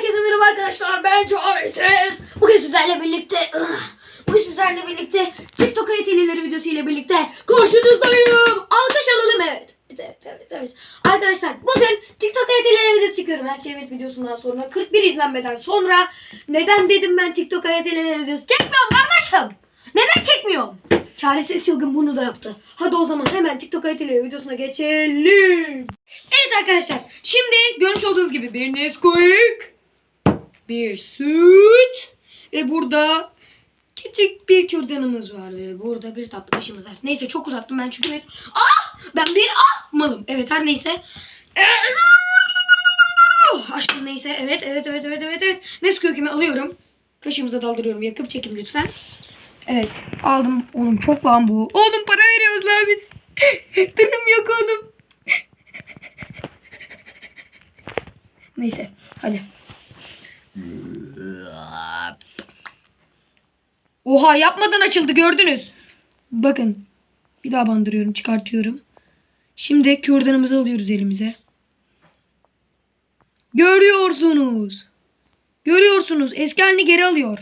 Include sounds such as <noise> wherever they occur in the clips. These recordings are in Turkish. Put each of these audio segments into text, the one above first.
Herkese merhaba arkadaşlar. Ben Çağrı Bugün sizlerle birlikte Bugün sizlerle birlikte TikTok eğitilileri videosu ile birlikte karşınızdayım. Alkış alalım evet. Evet evet evet. Arkadaşlar bugün TikTok eğitilileri videosu çekiyorum. Her şey evet videosundan sonra 41 izlenmeden sonra neden dedim ben TikTok eğitilileri videosu çekmiyorum kardeşim. Neden çekmiyorum? Çaresiz çılgın bunu da yaptı. Hadi o zaman hemen TikTok eğitilileri videosuna geçelim. Evet arkadaşlar şimdi görmüş olduğunuz gibi bir Nesquik, bir süt ve burada küçük bir kürdanımız var ve burada bir tatlı kaşığımız var. Neyse çok uzattım ben çünkü bir ah ben bir ah malım. Evet her neyse. Aşkım neyse evet evet evet evet evet evet. Nesquik'imi alıyorum. Kaşığımıza daldırıyorum. Yakıp çekim lütfen. Evet aldım. Oğlum çok lan bu. Oğlum para veriyoruz lan biz. Durum yok oğlum. Neyse hadi. Oha yapmadan açıldı gördünüz. Bakın. Bir daha bandırıyorum çıkartıyorum. Şimdi kürdanımızı alıyoruz elimize. Görüyorsunuz. Görüyorsunuz. Eski halini geri alıyor.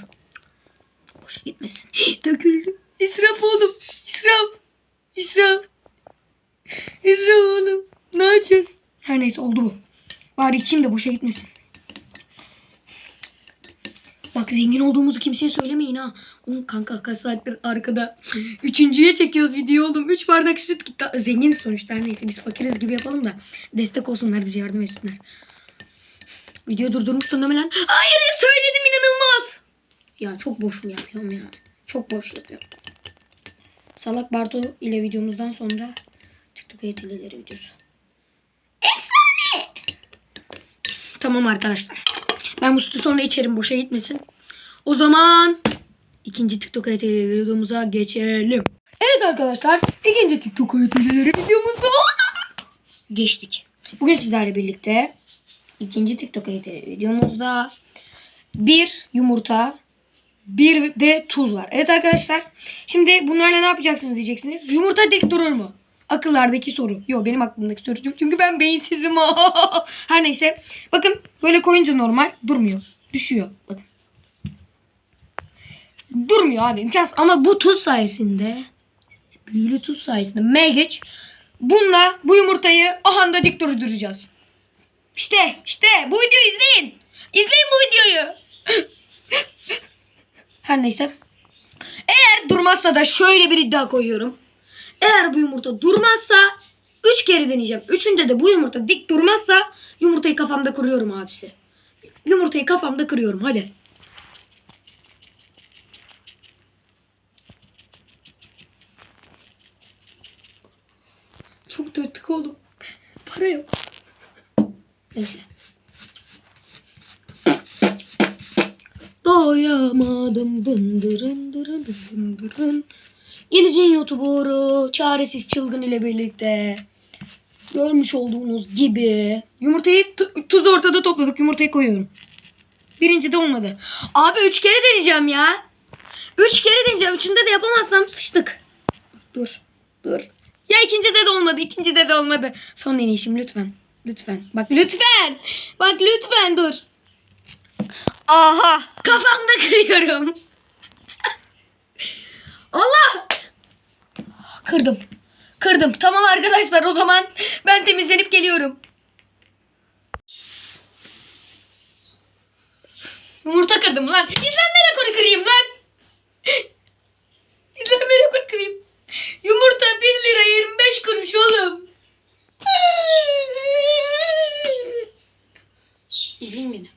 Boşa gitmesin. Döküldü. İsraf oğlum. İsraf. İsraf. İsraf oğlum. Ne yapacağız? Her neyse oldu bu. Bari içeyim de boşa gitmesin. Bak zengin olduğumuzu kimseye söylemeyin ha. Oğlum kanka kaç saattir arkada. Üçüncüye çekiyoruz video oğlum. Üç bardak süt gitti. Zengin sonuçta neyse biz fakiriz gibi yapalım da. Destek olsunlar bize yardım etsinler. Video durdurmuştun değil mi lan? Hayır söyledim inanılmaz. Ya çok boş mu yapıyorum ya. Çok boş yapıyorum. Salak Barto ile videomuzdan sonra TikTok eğitilileri videosu. Efsane! Tamam arkadaşlar. Ben bu sütü sonra içerim boşa gitmesin. O zaman ikinci TikTok eğitilileri videomuza geçelim. Evet arkadaşlar ikinci TikTok eğitilileri videomuza geçtik. Bugün sizlerle birlikte ikinci TikTok eğitilileri videomuzda bir yumurta bir de tuz var. Evet arkadaşlar. Şimdi bunlarla ne yapacaksınız diyeceksiniz. Yumurta dik durur mu? Akıllardaki soru. Yok benim aklımdaki soru. yok. Çünkü ben beyinsizim. <laughs> Her neyse. Bakın böyle koyunca normal durmuyor. Düşüyor. Bakın. Durmuyor abi. imkansız. Ama bu tuz sayesinde büyülü tuz sayesinde megeç bununla bu yumurtayı ahanda dik durduracağız. İşte işte bu videoyu izleyin. İzleyin bu videoyu. <laughs> Her neyse. Eğer durmazsa da şöyle bir iddia koyuyorum. Eğer bu yumurta durmazsa 3 kere deneyeceğim. Üçünde de bu yumurta dik durmazsa yumurtayı kafamda kırıyorum abisi. Yumurtayı kafamda kırıyorum hadi. Çok döktük oğlum. Para yok. Neyse. Doyamadım dındırın dırın dırın dırın. Geleceğin YouTuber'ı çaresiz çılgın ile birlikte görmüş olduğunuz gibi yumurtayı tu- tuz ortada topladık yumurtayı koyuyorum. Birinci de olmadı. Abi üç kere deneyeceğim ya. Üç kere deneyeceğim. Üçünde de yapamazsam sıçtık. Dur. Dur. Ya ikincide de olmadı. ikincide de olmadı. Son deneyişim lütfen. Lütfen. Bak lütfen. Bak lütfen dur. Aha. Kafamda kırıyorum. <laughs> Allah. Kırdım. Kırdım. Tamam arkadaşlar o zaman ben temizlenip geliyorum. Yumurta kırdım lan. İzlenme rekoru kırayım lan. İzlenme rekoru kırayım. Yumurta 1 lira 25 kuruş oğlum. İzleyin beni.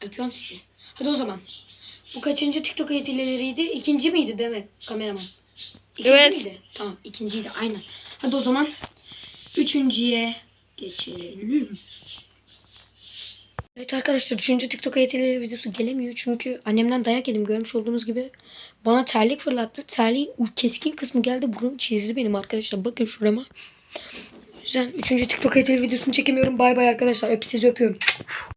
Öpüyorum sizi. Hadi o zaman. Bu kaçıncı TikTok eğitileriydi? İkinci miydi demek kameraman? İkinci Evet. miydi? Tamam ikinciydi aynen. Hadi o zaman üçüncüye geçelim. Evet arkadaşlar üçüncü TikTok eğitileri videosu gelemiyor çünkü annemden dayak yedim görmüş olduğunuz gibi. Bana terlik fırlattı. Terliğin keskin kısmı geldi burun çizdi benim arkadaşlar. Bakın şurama. O yüzden üçüncü TikTok eğitili videosunu çekemiyorum. Bay bay arkadaşlar. Öp sizi öpüyorum.